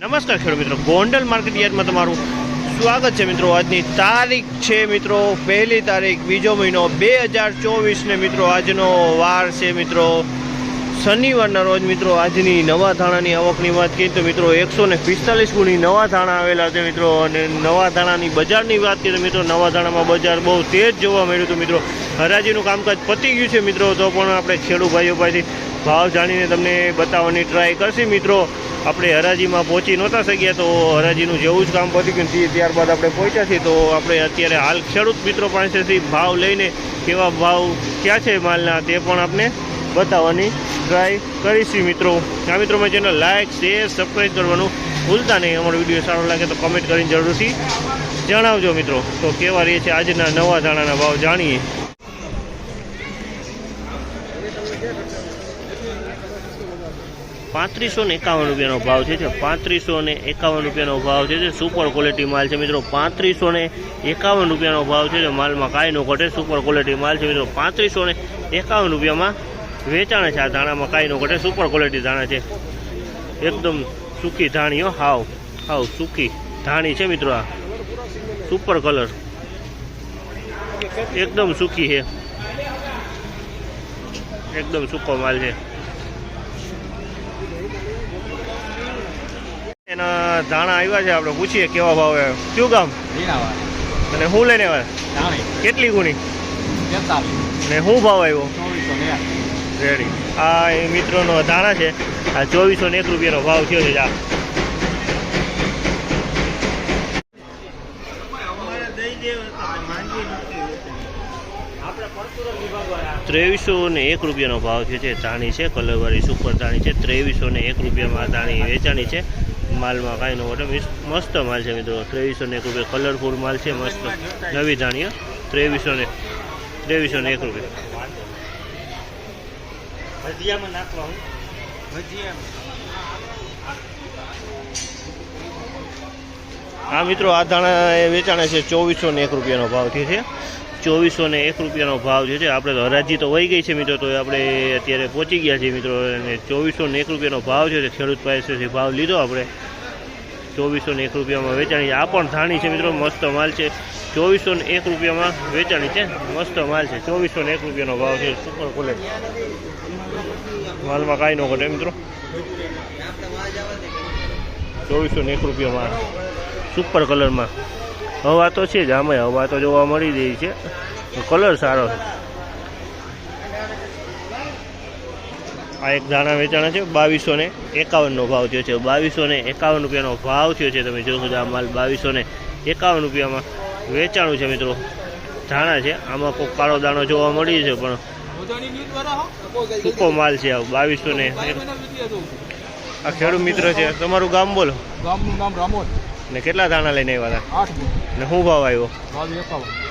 નમસ્કાર ખેડૂત મિત્રો. ગોંડલ માર્કેટ યાર્ડમાં તમારું સ્વાગત છે મિત્રો. આજની તારીખ છે મિત્રો, પહેલી તારીખ, બીજો મહિનો બે હજાર ચોવીસને મિત્રો આજનો વાર છે મિત્રો. શનિવારના રોજ મિત્રો આજની નવા ધાણાની આવકની વાત કરીએ તો મિત્રો એકસો ને પિસ્તાલીસ ગુણી નવા ધાણા આવેલા છે મિત્રો. અને નવા ધાણાની બજારની વાત કરીએ તો મિત્રો નવા ધાણામાં બજાર બહુ તેજ જોવા મળ્યું હતું મિત્રો. હરાજીનું કામકાજ પતી ગયું છે મિત્રો. તો પણ આપણે ખેડૂત ભાઈઓ પાસેથી ભાવ જાણીને તમને બતાવવાની ટ્રાય કરશે મિત્રો. આપણે હરાજીમાં પહોંચી નહોતા શક્યા તો હરાજીનું જેવું જ કામ પતી ગયું છીએ ત્યારબાદ આપણે પહોંચ્યા છીએ. તો આપણે અત્યારે હાલ ખેડૂત મિત્રો પાસેથી ભાવ લઈને કેવા ભાવ ક્યાં છે માલના તે પણ આપણે બતાવવાની ટ્રાય કરીશું મિત્રો. આ મિત્રો મેં ચેનલ લાઇક શેર સબસ્ક્રાઈબ કરવાનું ભૂલતા નહીં. અમારો વીડિયો સારો લાગે તો કમેન્ટ કરીને જરૂરથી જણાવજો મિત્રો. તો કેવા રહે છે આજના નવા દાણાના ભાવ જાણીએ. પાંત્રીસો ને એકાવન રૂપિયાનો ભાવ છે જે પાંત્રીસો ને એકાવન રૂપિયાનો ભાવ છે સુપર ક્વોલિટી માલ છે મિત્રો, પાંત્રીસો ને એકાવન રૂપિયાનો ભાવ છે માલમાં કાંઈ ન ઘટે સુપર ક્વોલિટી માલ છે મિત્રો, પાંત્રીસો ને એકાવન રૂપિયામાં વેચાણ છે આ ધાણામાં કાંઈ ન ઘટે સુપર ક્વોલિટી ધાણા છે. એકદમ સૂકી ધાણીઓ હાવ હાવ સૂકી ધાણી છે મિત્રો આ. સુપર કલર એકદમ સૂકી છે. એકદમ સૂકો માલ છે. ધાણા આવ્યા છે આપણે પૂછીએ કેવા ભાવ કયું ગામ? અને શું લઈને આવ્યા? કેટલી ગુણી અને શું ભાવ આવ્યો. રેડી આ એ મિત્રોનો ધાણા છે. આ ચોવીસો ને એક રૂપિયાનો ભાવ થયો છે આ ત્રેવીસો ને એક રૂપિયાનો ભાવ થયો છે. ધાણી છે કલરવાળી સુપર ધાણી છે. ત્રેવીસો ને એક રૂપિયામાં ધાણી વેચાણી છે. માલમાં કાંઈ ન મિસ- મસ્ત માલ છે મિત્રો. ત્રેવીસો ને એક રૂપિયા. કલરફુલ માલ છે મસ્ત. નવી ધાણીઓ ત્રેવીસો ને ત્રેવીસો ને એક રૂપિયા. આ મિત્રો આ ધાણા એ વેચાણે છે ચોવીસો ને એક રૂપિયાનો ભાવ થયો છે. ચોવીસો ને એક રૂપિયાનો ભાવ જે છે, આપણે હરાજી તો વહી ગઈ છે મિત્રો, તો આપણે અત્યારે પહોંચી ગયા છીએ મિત્રો, અને ચોવીસો ને એક રૂપિયાનો ભાવ છે તે ખેડૂત પાસેથી ભાવ લીધો આપણે. ચોવીસો ને એક રૂપિયામાં વેચાણી આ પણ ધાણી છે મિત્રો, મસ્ત માલ છે. ચોવીસો ને એક રૂપિયામાં વેચાણી છે. મસ્ત માલ છે. ચોવીસો ને એક રૂપિયાનો ભાવ છે. સુપર ક્વોલિટી માલમાં કાંઈ ન ઘટે મિત્રો. ચોવીસો ને એક રૂપિયામાં. સુપર કલરમાં. હવા તો છે જ આમાં હવા તો જોવા મળી રહી છે. કલર સારો છે. આ એક દાણા વેચાણા છે બાવીસો ને એકાવનનો ભાવ થયો છે. બાવીસો ને એકાવન રૂપિયાનો ભાવ થયો છે તમે જોશો આ માલ બાવીસો ને એકાવન રૂપિયામાં વેચાણું છે મિત્રો. ધાણા છે આમાં કોઈ કાળો દાણો જોવા મળી છે પણ સૂકો માલ છે આ બાવીસો ને આ ખેડૂત મિત્ર છે. તમારું ગામ બોલો. ગામનું નામ રામોદ. ને કેટલા દાણા લઈને આવ્યા હતા? આઠ ને શું ભાવ આવ્યો